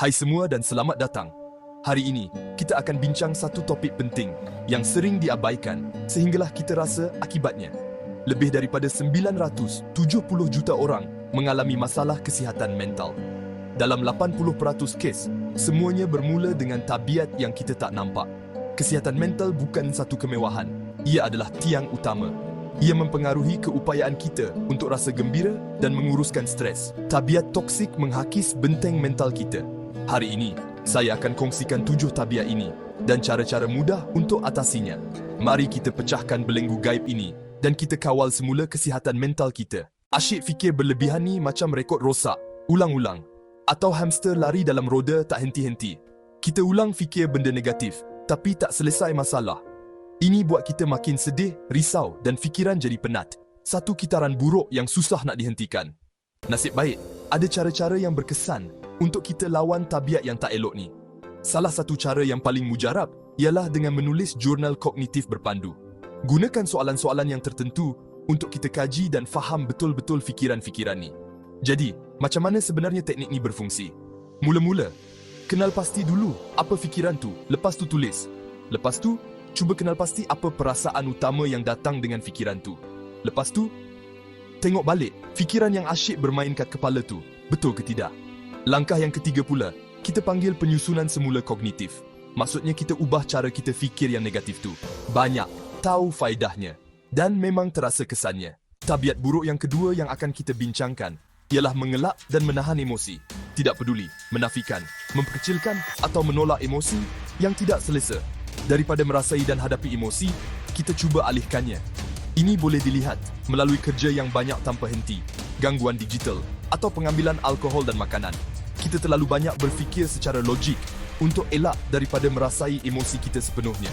Hai semua dan selamat datang. Hari ini, kita akan bincang satu topik penting yang sering diabaikan sehinggalah kita rasa akibatnya. Lebih daripada 970 juta orang mengalami masalah kesihatan mental. Dalam 80% kes, semuanya bermula dengan tabiat yang kita tak nampak. Kesihatan mental bukan satu kemewahan. Ia adalah tiang utama. Ia mempengaruhi keupayaan kita untuk rasa gembira dan menguruskan stres. Tabiat toksik menghakis benteng mental kita. Hari ini, saya akan kongsikan tujuh tabiat ini dan cara-cara mudah untuk atasinya. Mari kita pecahkan belenggu gaib ini dan kita kawal semula kesihatan mental kita. Asyik fikir berlebihan ni macam rekod rosak, ulang-ulang. Atau hamster lari dalam roda tak henti-henti. Kita ulang fikir benda negatif, tapi tak selesai masalah. Ini buat kita makin sedih, risau dan fikiran jadi penat. Satu kitaran buruk yang susah nak dihentikan. Nasib baik, ada cara-cara yang berkesan untuk kita lawan tabiat yang tak elok ni. Salah satu cara yang paling mujarab ialah dengan menulis jurnal kognitif berpandu. Gunakan soalan-soalan yang tertentu untuk kita kaji dan faham betul-betul fikiran-fikiran ni. Jadi, macam mana sebenarnya teknik ni berfungsi? Mula-mula, kenal pasti dulu apa fikiran tu, lepas tu tulis. Lepas tu, cuba kenal pasti apa perasaan utama yang datang dengan fikiran tu. Lepas tu, tengok balik fikiran yang asyik bermain kat kepala tu, betul ke tidak? Langkah yang ketiga pula, kita panggil penyusunan semula kognitif. Maksudnya kita ubah cara kita fikir yang negatif tu. Banyak, tahu faedahnya dan memang terasa kesannya. Tabiat buruk yang kedua yang akan kita bincangkan ialah mengelak dan menahan emosi. Tidak peduli, menafikan, memperkecilkan atau menolak emosi yang tidak selesa. Daripada merasai dan hadapi emosi, kita cuba alihkannya. Ini boleh dilihat melalui kerja yang banyak tanpa henti, gangguan digital atau pengambilan alkohol dan makanan. Kita terlalu banyak berfikir secara logik untuk elak daripada merasai emosi kita sepenuhnya.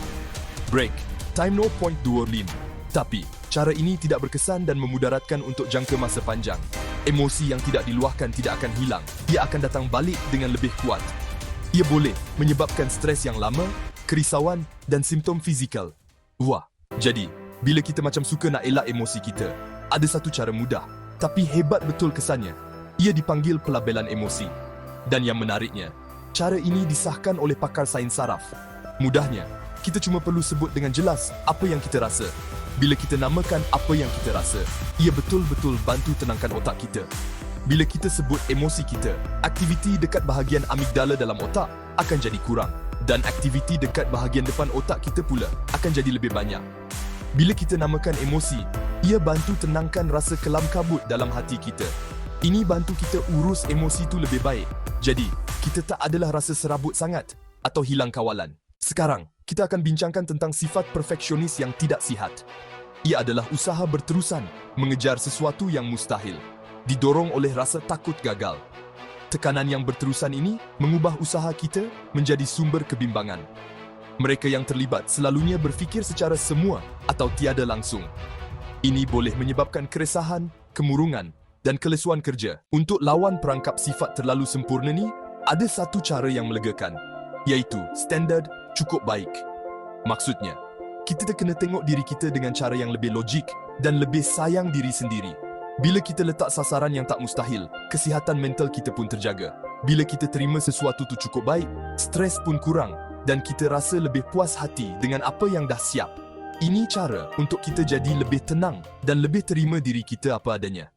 Break. Time no point duolim. Tapi, cara ini tidak berkesan dan memudaratkan untuk jangka masa panjang. Emosi yang tidak diluahkan tidak akan hilang. Ia akan datang balik dengan lebih kuat. Ia boleh menyebabkan stres yang lama, kerisauan dan simptom fizikal. Wah, jadi bila kita macam suka nak elak emosi kita, ada satu cara mudah tapi hebat betul kesannya. Ia dipanggil pelabelan emosi. Dan yang menariknya, cara ini disahkan oleh pakar sains saraf. Mudahnya, kita cuma perlu sebut dengan jelas apa yang kita rasa. Bila kita namakan apa yang kita rasa, ia betul-betul bantu tenangkan otak kita. Bila kita sebut emosi kita, aktiviti dekat bahagian amigdala dalam otak akan jadi kurang dan aktiviti dekat bahagian depan otak kita pula akan jadi lebih banyak. Bila kita namakan emosi, ia bantu tenangkan rasa kelam kabut dalam hati kita. Ini bantu kita urus emosi itu lebih baik. Jadi, kita tak adalah rasa serabut sangat atau hilang kawalan. Sekarang, kita akan bincangkan tentang sifat perfeksionis yang tidak sihat. Ia adalah usaha berterusan mengejar sesuatu yang mustahil, didorong oleh rasa takut gagal. Tekanan yang berterusan ini mengubah usaha kita menjadi sumber kebimbangan. Mereka yang terlibat selalunya berfikir secara semua atau tiada langsung. Ini boleh menyebabkan keresahan, kemurungan dan kelesuan kerja. Untuk lawan perangkap sifat terlalu sempurna ni, ada satu cara yang melegakan, iaitu standard cukup baik. Maksudnya, kita kena tengok diri kita dengan cara yang lebih logik dan lebih sayang diri sendiri. Bila kita letak sasaran yang tak mustahil, kesihatan mental kita pun terjaga. Bila kita terima sesuatu tu cukup baik, stres pun kurang dan kita rasa lebih puas hati dengan apa yang dah siap. Ini cara untuk kita jadi lebih tenang dan lebih terima diri kita apa adanya.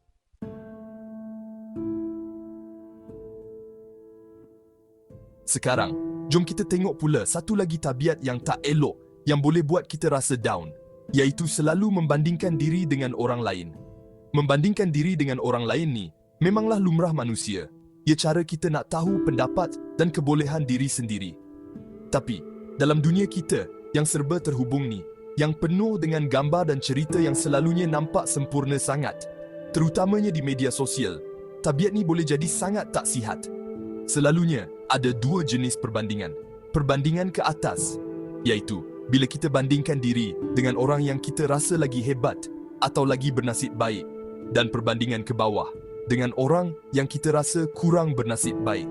Sekarang, jom kita tengok pula satu lagi tabiat yang tak elok yang boleh buat kita rasa down, iaitu selalu membandingkan diri dengan orang lain. Membandingkan diri dengan orang lain ni memanglah lumrah manusia. Ia cara kita nak tahu pendapat dan kebolehan diri sendiri. Tapi, dalam dunia kita yang serba terhubung ni, yang penuh dengan gambar dan cerita yang selalunya nampak sempurna sangat, terutamanya di media sosial, tabiat ni boleh jadi sangat tak sihat. Selalunya, ada dua jenis perbandingan. Perbandingan ke atas, iaitu bila kita bandingkan diri dengan orang yang kita rasa lagi hebat atau lagi bernasib baik dan perbandingan ke bawah dengan orang yang kita rasa kurang bernasib baik.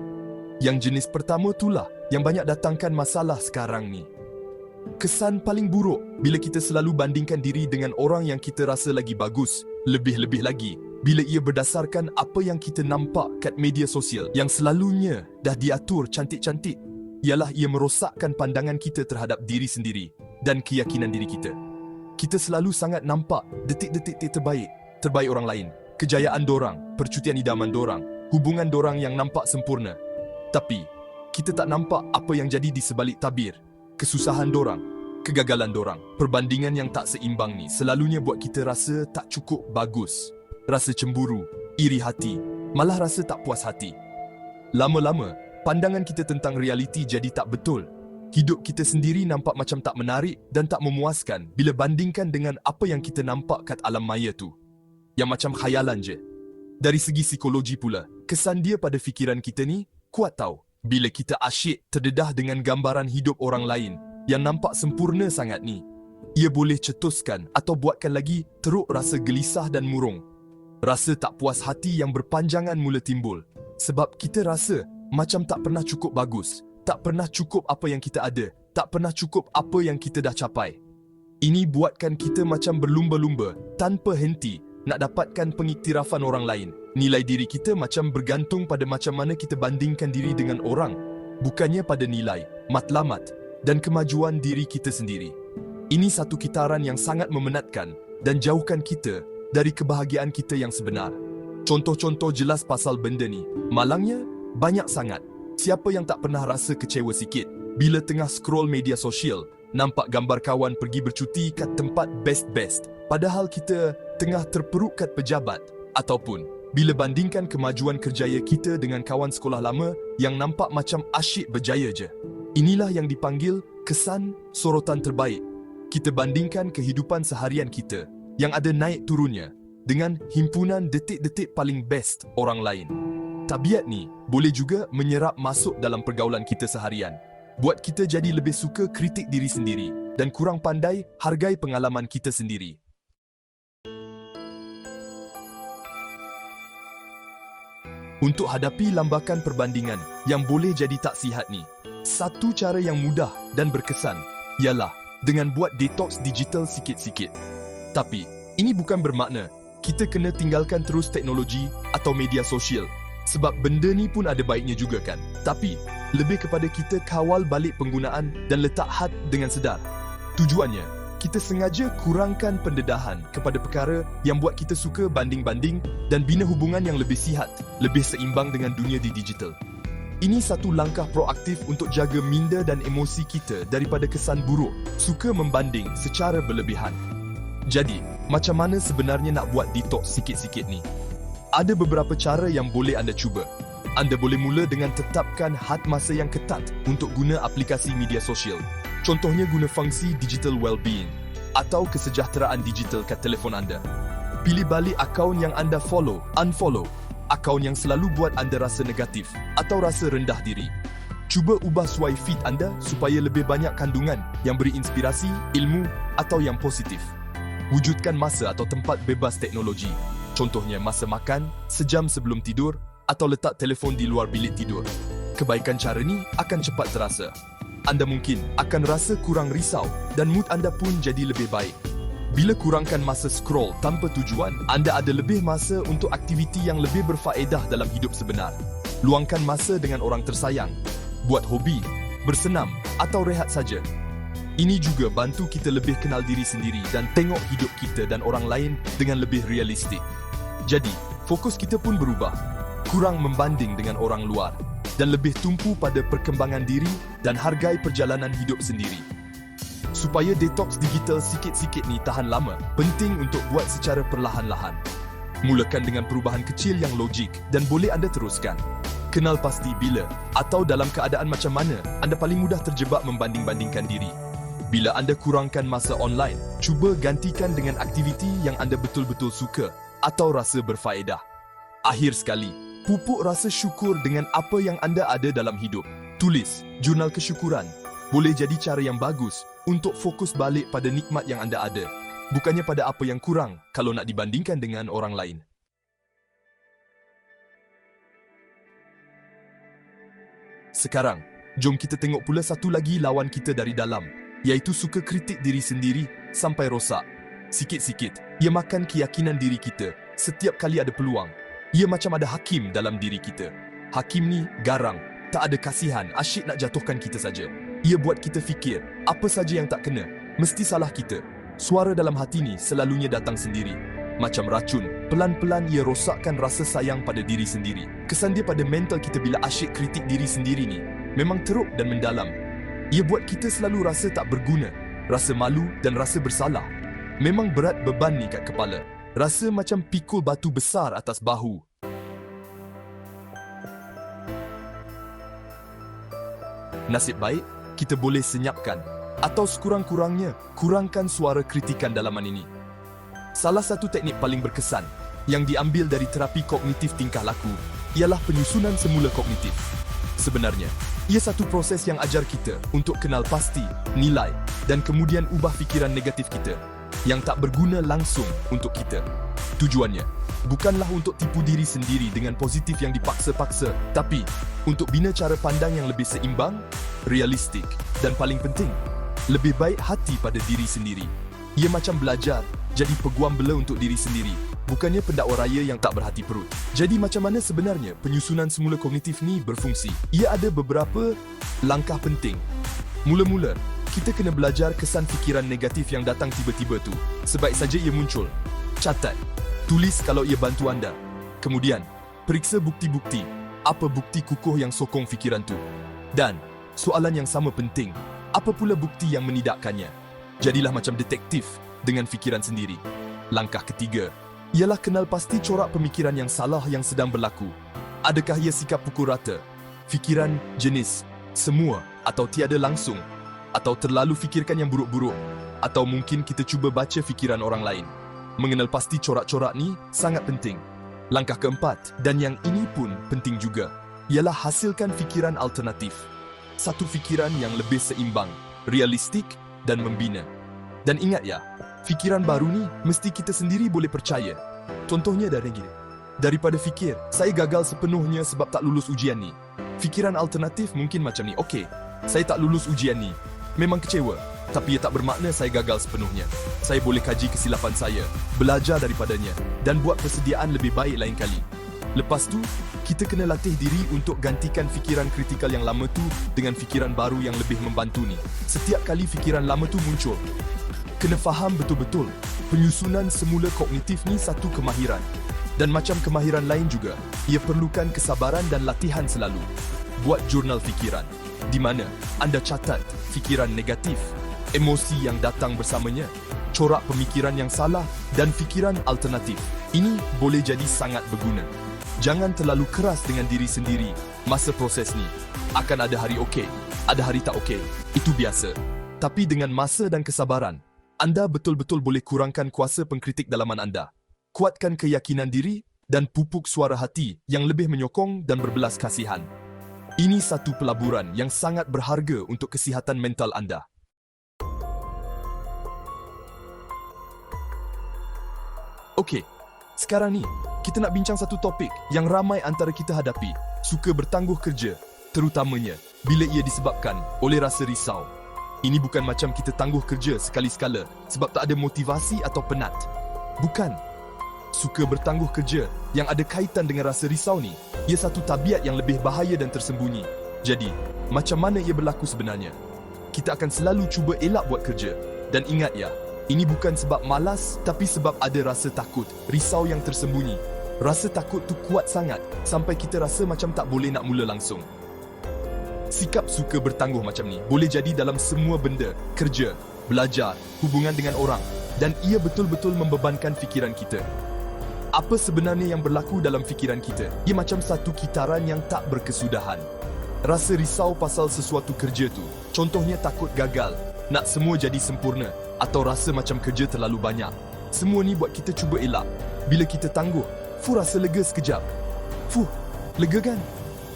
Yang jenis pertama itulah yang banyak datangkan masalah sekarang ni. Kesan paling buruk bila kita selalu bandingkan diri dengan orang yang kita rasa lagi bagus, lebih-lebih lagi bila ia berdasarkan apa yang kita nampak kat media sosial yang selalunya dah diatur cantik-cantik ialah ia merosakkan pandangan kita terhadap diri sendiri dan keyakinan diri kita. Kita selalu sangat nampak detik-detik terbaik, terbaik orang lain, kejayaan dorang, percutian idaman dorang, hubungan dorang yang nampak sempurna. Tapi, kita tak nampak apa yang jadi di sebalik tabir, kesusahan dorang, kegagalan dorang. Perbandingan yang tak seimbang ni selalunya buat kita rasa tak cukup bagus. Rasa cemburu, iri hati, malah rasa tak puas hati. Lama-lama, pandangan kita tentang realiti jadi tak betul. Hidup kita sendiri nampak macam tak menarik dan tak memuaskan bila bandingkan dengan apa yang kita nampak kat alam maya tu. Yang macam khayalan je. Dari segi psikologi pula, kesan dia pada fikiran kita ni kuat tau. Bila kita asyik terdedah dengan gambaran hidup orang lain yang nampak sempurna sangat ni, ia boleh cetuskan atau buatkan lagi teruk rasa gelisah dan murung. Rasa tak puas hati yang berpanjangan mula timbul sebab kita rasa macam tak pernah cukup bagus, tak pernah cukup apa yang kita ada, tak pernah cukup apa yang kita dah capai. Ini buatkan kita macam berlumba-lumba tanpa henti nak dapatkan pengiktirafan orang lain. Nilai diri kita macam bergantung pada macam mana kita bandingkan diri dengan orang, bukannya pada nilai, matlamat dan kemajuan diri kita sendiri. Ini satu kitaran yang sangat memenatkan dan jauhkan kita dari kebahagiaan kita yang sebenar. Contoh-contoh jelas pasal benda ni. Malangnya, banyak sangat. Siapa yang tak pernah rasa kecewa sikit bila tengah scroll media sosial, nampak gambar kawan pergi bercuti kat tempat best-best, padahal kita tengah terperuk kat pejabat ataupun bila bandingkan kemajuan kerjaya kita dengan kawan sekolah lama yang nampak macam asyik berjaya je. Inilah yang dipanggil kesan sorotan terbaik. Kita bandingkan kehidupan seharian kita yang ada naik turunnya dengan himpunan detik-detik paling best orang lain. Tabiat ni boleh juga menyerap masuk dalam pergaulan kita seharian. Buat kita jadi lebih suka kritik diri sendiri dan kurang pandai hargai pengalaman kita sendiri. Untuk hadapi lambakan perbandingan yang boleh jadi tak sihat ni, satu cara yang mudah dan berkesan ialah dengan buat detox digital sikit-sikit. Tapi, ini bukan bermakna kita kena tinggalkan terus teknologi atau media sosial sebab benda ni pun ada baiknya juga kan. Tapi, lebih kepada kita kawal balik penggunaan dan letak had dengan sedar. Tujuannya, kita sengaja kurangkan pendedahan kepada perkara yang buat kita suka banding-banding dan bina hubungan yang lebih sihat, lebih seimbang dengan dunia di digital. Ini satu langkah proaktif untuk jaga minda dan emosi kita daripada kesan buruk, suka membanding secara berlebihan. Jadi, macam mana sebenarnya nak buat detox sikit-sikit ni? Ada beberapa cara yang boleh anda cuba. Anda boleh mula dengan tetapkan had masa yang ketat untuk guna aplikasi media sosial Contohnya guna fungsi digital well-being atau kesejahteraan digital kat telefon anda. Pilih balik akaun yang anda follow, unfollow, akaun yang selalu buat anda rasa negatif atau rasa rendah diri. Cuba ubah swipe feed anda supaya lebih banyak kandungan yang beri inspirasi, ilmu atau yang positif. Wujudkan masa atau tempat bebas teknologi. Contohnya masa makan, sejam sebelum tidur atau letak telefon di luar bilik tidur. Kebaikan cara ni akan cepat terasa anda mungkin akan rasa kurang risau dan mood anda pun jadi lebih baik. Bila kurangkan masa scroll tanpa tujuan, anda ada lebih masa untuk aktiviti yang lebih berfaedah dalam hidup sebenar. Luangkan masa dengan orang tersayang, buat hobi, bersenam atau rehat saja. Ini juga bantu kita lebih kenal diri sendiri dan tengok hidup kita dan orang lain dengan lebih realistik. Jadi, fokus kita pun berubah. Kurang membanding dengan orang luar dan lebih tumpu pada perkembangan diri dan hargai perjalanan hidup sendiri. Supaya detox digital sikit-sikit ni tahan lama, penting untuk buat secara perlahan-lahan. Mulakan dengan perubahan kecil yang logik dan boleh anda teruskan. Kenal pasti bila atau dalam keadaan macam mana anda paling mudah terjebak membanding-bandingkan diri. Bila anda kurangkan masa online, cuba gantikan dengan aktiviti yang anda betul-betul suka atau rasa berfaedah. Akhir sekali, Pupuk rasa syukur dengan apa yang anda ada dalam hidup. Tulis jurnal kesyukuran. Boleh jadi cara yang bagus untuk fokus balik pada nikmat yang anda ada. Bukannya pada apa yang kurang kalau nak dibandingkan dengan orang lain. Sekarang, jom kita tengok pula satu lagi lawan kita dari dalam, iaitu suka kritik diri sendiri sampai rosak. Sikit-sikit, ia makan keyakinan diri kita setiap kali ada peluang, ia macam ada hakim dalam diri kita. Hakim ni garang, tak ada kasihan, asyik nak jatuhkan kita saja. Ia buat kita fikir, apa saja yang tak kena, mesti salah kita. Suara dalam hati ni selalunya datang sendiri. Macam racun, pelan-pelan ia rosakkan rasa sayang pada diri sendiri. Kesan dia pada mental kita bila asyik kritik diri sendiri ni memang teruk dan mendalam. Ia buat kita selalu rasa tak berguna, rasa malu dan rasa bersalah. Memang berat beban ni kat kepala. Rasa macam pikul batu besar atas bahu. Nasib baik, kita boleh senyapkan atau sekurang-kurangnya kurangkan suara kritikan dalaman ini. Salah satu teknik paling berkesan yang diambil dari terapi kognitif tingkah laku ialah penyusunan semula kognitif. Sebenarnya, ia satu proses yang ajar kita untuk kenal pasti, nilai dan kemudian ubah fikiran negatif kita yang tak berguna langsung untuk kita. Tujuannya bukanlah untuk tipu diri sendiri dengan positif yang dipaksa-paksa, tapi untuk bina cara pandang yang lebih seimbang, realistik dan paling penting, lebih baik hati pada diri sendiri. Ia macam belajar jadi peguam bela untuk diri sendiri, bukannya pendakwa raya yang tak berhati perut. Jadi macam mana sebenarnya penyusunan semula kognitif ni berfungsi? Ia ada beberapa langkah penting. Mula-mula, kita kena belajar kesan fikiran negatif yang datang tiba-tiba tu. Sebaik saja ia muncul. Catat. Tulis kalau ia bantu anda. Kemudian, periksa bukti-bukti. Apa bukti kukuh yang sokong fikiran tu? Dan, soalan yang sama penting. Apa pula bukti yang menidakkannya? Jadilah macam detektif dengan fikiran sendiri. Langkah ketiga, ialah kenal pasti corak pemikiran yang salah yang sedang berlaku. Adakah ia sikap pukul rata? Fikiran, jenis, semua atau tiada langsung atau terlalu fikirkan yang buruk-buruk atau mungkin kita cuba baca fikiran orang lain. Mengenal pasti corak-corak ni sangat penting. Langkah keempat dan yang ini pun penting juga ialah hasilkan fikiran alternatif. Satu fikiran yang lebih seimbang, realistik dan membina. Dan ingat ya, fikiran baru ni mesti kita sendiri boleh percaya. Contohnya dari gini. Daripada fikir, saya gagal sepenuhnya sebab tak lulus ujian ni. Fikiran alternatif mungkin macam ni. Okey, saya tak lulus ujian ni. Memang kecewa, tapi ia tak bermakna saya gagal sepenuhnya. Saya boleh kaji kesilapan saya, belajar daripadanya dan buat persediaan lebih baik lain kali. Lepas tu, kita kena latih diri untuk gantikan fikiran kritikal yang lama tu dengan fikiran baru yang lebih membantu ni. Setiap kali fikiran lama tu muncul, kena faham betul-betul penyusunan semula kognitif ni satu kemahiran. Dan macam kemahiran lain juga, ia perlukan kesabaran dan latihan selalu. Buat jurnal fikiran di mana anda catat fikiran negatif, emosi yang datang bersamanya, corak pemikiran yang salah dan fikiran alternatif. Ini boleh jadi sangat berguna. Jangan terlalu keras dengan diri sendiri masa proses ni. Akan ada hari okey, ada hari tak okey. Itu biasa. Tapi dengan masa dan kesabaran, anda betul-betul boleh kurangkan kuasa pengkritik dalaman anda. Kuatkan keyakinan diri dan pupuk suara hati yang lebih menyokong dan berbelas kasihan. Ini satu pelaburan yang sangat berharga untuk kesihatan mental anda. Okey, sekarang ni kita nak bincang satu topik yang ramai antara kita hadapi, suka bertangguh kerja, terutamanya bila ia disebabkan oleh rasa risau. Ini bukan macam kita tangguh kerja sekali-sekala sebab tak ada motivasi atau penat. Bukan, suka bertangguh kerja yang ada kaitan dengan rasa risau ni, ia satu tabiat yang lebih bahaya dan tersembunyi. Jadi, macam mana ia berlaku sebenarnya? Kita akan selalu cuba elak buat kerja. Dan ingat ya, ini bukan sebab malas tapi sebab ada rasa takut, risau yang tersembunyi. Rasa takut tu kuat sangat sampai kita rasa macam tak boleh nak mula langsung. Sikap suka bertangguh macam ni boleh jadi dalam semua benda, kerja, belajar, hubungan dengan orang dan ia betul-betul membebankan fikiran kita. Apa sebenarnya yang berlaku dalam fikiran kita? Ia macam satu kitaran yang tak berkesudahan. Rasa risau pasal sesuatu kerja tu. Contohnya takut gagal, nak semua jadi sempurna atau rasa macam kerja terlalu banyak. Semua ni buat kita cuba elak. Bila kita tangguh, fu rasa lega sekejap. Fuh, lega kan?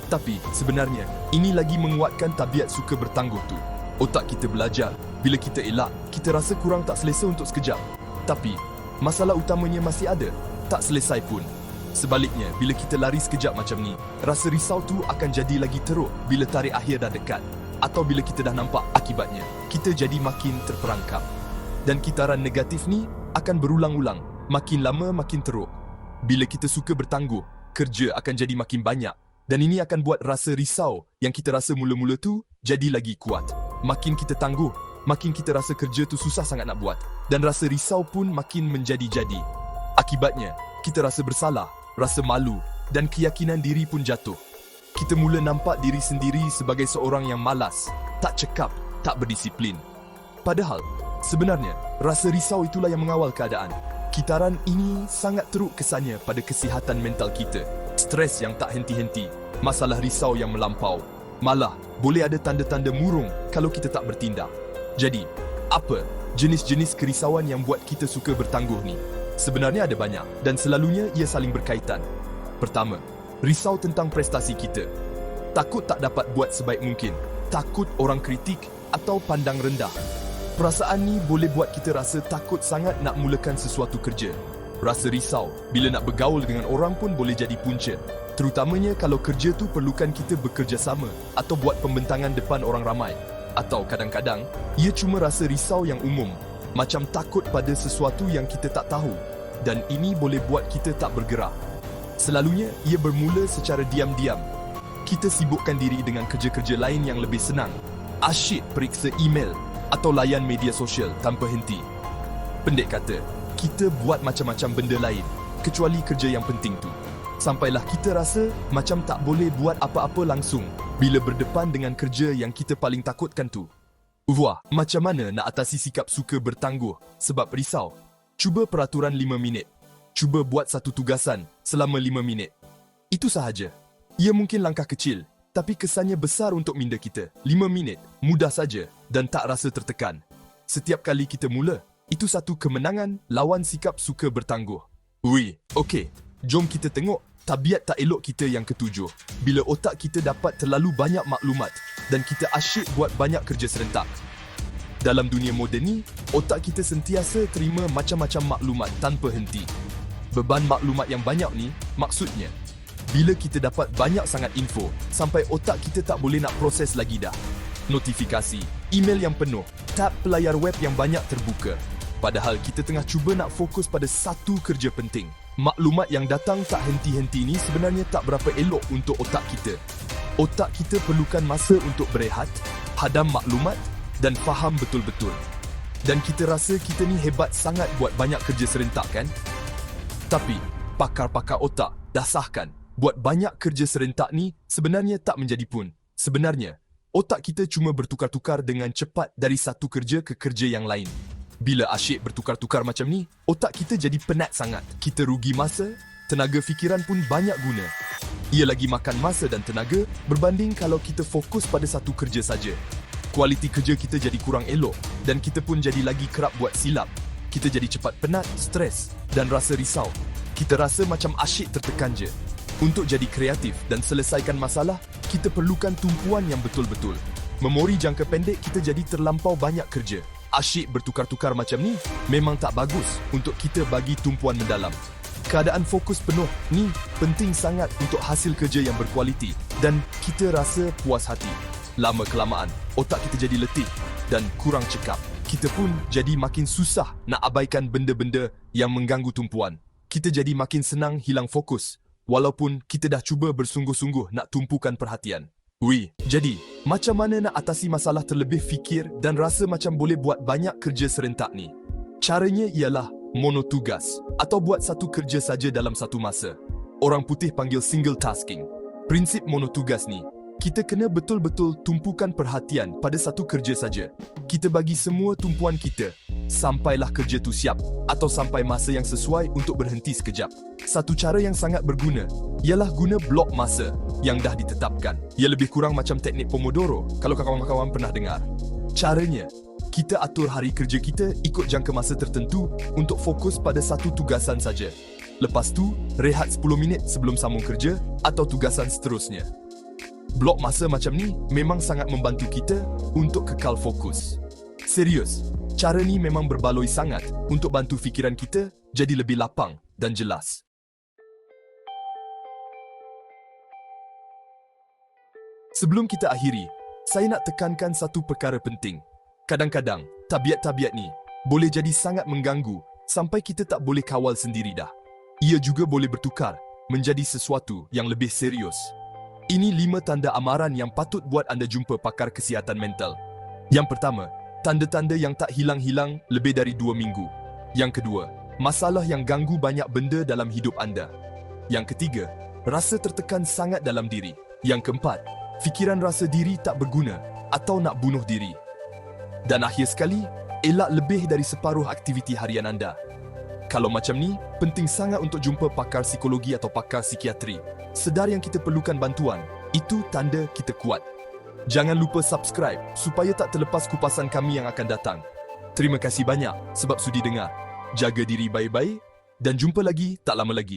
Tapi sebenarnya, ini lagi menguatkan tabiat suka bertangguh tu. Otak kita belajar, bila kita elak, kita rasa kurang tak selesa untuk sekejap. Tapi, masalah utamanya masih ada tak selesai pun. Sebaliknya, bila kita lari sekejap macam ni, rasa risau tu akan jadi lagi teruk bila tarikh akhir dah dekat. Atau bila kita dah nampak akibatnya, kita jadi makin terperangkap. Dan kitaran negatif ni akan berulang-ulang, makin lama makin teruk. bila kita suka bertangguh, kerja akan jadi makin banyak dan ini akan buat rasa risau yang kita rasa mula-mula tu jadi lagi kuat. Makin kita tangguh, makin kita rasa kerja tu susah sangat nak buat dan rasa risau pun makin menjadi-jadi. Akibatnya, kita rasa bersalah, rasa malu dan keyakinan diri pun jatuh. Kita mula nampak diri sendiri sebagai seorang yang malas, tak cekap, tak berdisiplin. Padahal, sebenarnya, rasa risau itulah yang mengawal keadaan. Kitaran ini sangat teruk kesannya pada kesihatan mental kita. Stres yang tak henti-henti, masalah risau yang melampau. Malah, boleh ada tanda-tanda murung kalau kita tak bertindak. Jadi, apa jenis-jenis kerisauan yang buat kita suka bertangguh ni? Sebenarnya ada banyak dan selalunya ia saling berkaitan. Pertama, risau tentang prestasi kita. Takut tak dapat buat sebaik mungkin, takut orang kritik atau pandang rendah. Perasaan ni boleh buat kita rasa takut sangat nak mulakan sesuatu kerja. Rasa risau bila nak bergaul dengan orang pun boleh jadi punca. Terutamanya kalau kerja tu perlukan kita bekerjasama atau buat pembentangan depan orang ramai. Atau kadang-kadang, ia cuma rasa risau yang umum. Macam takut pada sesuatu yang kita tak tahu. Dan ini boleh buat kita tak bergerak. Selalunya, ia bermula secara diam-diam. Kita sibukkan diri dengan kerja-kerja lain yang lebih senang. Asyik periksa email atau layan media sosial tanpa henti. Pendek kata, kita buat macam-macam benda lain kecuali kerja yang penting tu. Sampailah kita rasa macam tak boleh buat apa-apa langsung bila berdepan dengan kerja yang kita paling takutkan tu. Wah, macam mana nak atasi sikap suka bertangguh sebab risau? Cuba peraturan 5 minit. Cuba buat satu tugasan selama 5 minit. Itu sahaja. Ia mungkin langkah kecil, tapi kesannya besar untuk minda kita. 5 minit, mudah saja dan tak rasa tertekan. Setiap kali kita mula, itu satu kemenangan lawan sikap suka bertangguh. Ui, okey. Jom kita tengok tabiat tak elok kita yang ketujuh. Bila otak kita dapat terlalu banyak maklumat dan kita asyik buat banyak kerja serentak. Dalam dunia moden ni, otak kita sentiasa terima macam-macam maklumat tanpa henti. Beban maklumat yang banyak ni, maksudnya, bila kita dapat banyak sangat info, sampai otak kita tak boleh nak proses lagi dah notifikasi, email yang penuh, tab pelayar web yang banyak terbuka. Padahal kita tengah cuba nak fokus pada satu kerja penting. Maklumat yang datang tak henti-henti ni sebenarnya tak berapa elok untuk otak kita. Otak kita perlukan masa untuk berehat, hadam maklumat dan faham betul-betul. Dan kita rasa kita ni hebat sangat buat banyak kerja serentak kan? Tapi, pakar-pakar otak dah sahkan buat banyak kerja serentak ni sebenarnya tak menjadi pun. Sebenarnya, otak kita cuma bertukar-tukar dengan cepat dari satu kerja ke kerja yang lain. Bila asyik bertukar-tukar macam ni, otak kita jadi penat sangat. Kita rugi masa, tenaga fikiran pun banyak guna. Ia lagi makan masa dan tenaga berbanding kalau kita fokus pada satu kerja saja. Kualiti kerja kita jadi kurang elok dan kita pun jadi lagi kerap buat silap. Kita jadi cepat penat, stres dan rasa risau. Kita rasa macam asyik tertekan je. Untuk jadi kreatif dan selesaikan masalah, kita perlukan tumpuan yang betul-betul. Memori jangka pendek kita jadi terlampau banyak kerja. Asyik bertukar-tukar macam ni memang tak bagus untuk kita bagi tumpuan mendalam. Keadaan fokus penuh ni penting sangat untuk hasil kerja yang berkualiti dan kita rasa puas hati. Lama kelamaan, otak kita jadi letih dan kurang cekap. Kita pun jadi makin susah nak abaikan benda-benda yang mengganggu tumpuan. Kita jadi makin senang hilang fokus walaupun kita dah cuba bersungguh-sungguh nak tumpukan perhatian. Ui, jadi, macam mana nak atasi masalah terlebih fikir dan rasa macam boleh buat banyak kerja serentak ni? Caranya ialah monotugas atau buat satu kerja saja dalam satu masa. Orang putih panggil single tasking. Prinsip monotugas ni kita kena betul-betul tumpukan perhatian pada satu kerja saja. Kita bagi semua tumpuan kita sampailah kerja tu siap atau sampai masa yang sesuai untuk berhenti sekejap. Satu cara yang sangat berguna ialah guna blok masa yang dah ditetapkan. Ia lebih kurang macam teknik Pomodoro kalau kawan-kawan pernah dengar. Caranya, kita atur hari kerja kita ikut jangka masa tertentu untuk fokus pada satu tugasan saja. Lepas tu, rehat 10 minit sebelum sambung kerja atau tugasan seterusnya. Blok masa macam ni memang sangat membantu kita untuk kekal fokus. Serius, cara ni memang berbaloi sangat untuk bantu fikiran kita jadi lebih lapang dan jelas. Sebelum kita akhiri, saya nak tekankan satu perkara penting. Kadang-kadang, tabiat-tabiat ni boleh jadi sangat mengganggu sampai kita tak boleh kawal sendiri dah. ia juga boleh bertukar menjadi sesuatu yang lebih serius. Ini lima tanda amaran yang patut buat anda jumpa pakar kesihatan mental. Yang pertama, tanda-tanda yang tak hilang-hilang lebih dari dua minggu. Yang kedua, masalah yang ganggu banyak benda dalam hidup anda. Yang ketiga, rasa tertekan sangat dalam diri. Yang keempat, fikiran rasa diri tak berguna atau nak bunuh diri. Dan akhir sekali, elak lebih dari separuh aktiviti harian anda. Kalau macam ni, penting sangat untuk jumpa pakar psikologi atau pakar psikiatri. Sedar yang kita perlukan bantuan, itu tanda kita kuat. Jangan lupa subscribe supaya tak terlepas kupasan kami yang akan datang. Terima kasih banyak sebab sudi dengar. Jaga diri baik-baik dan jumpa lagi tak lama lagi.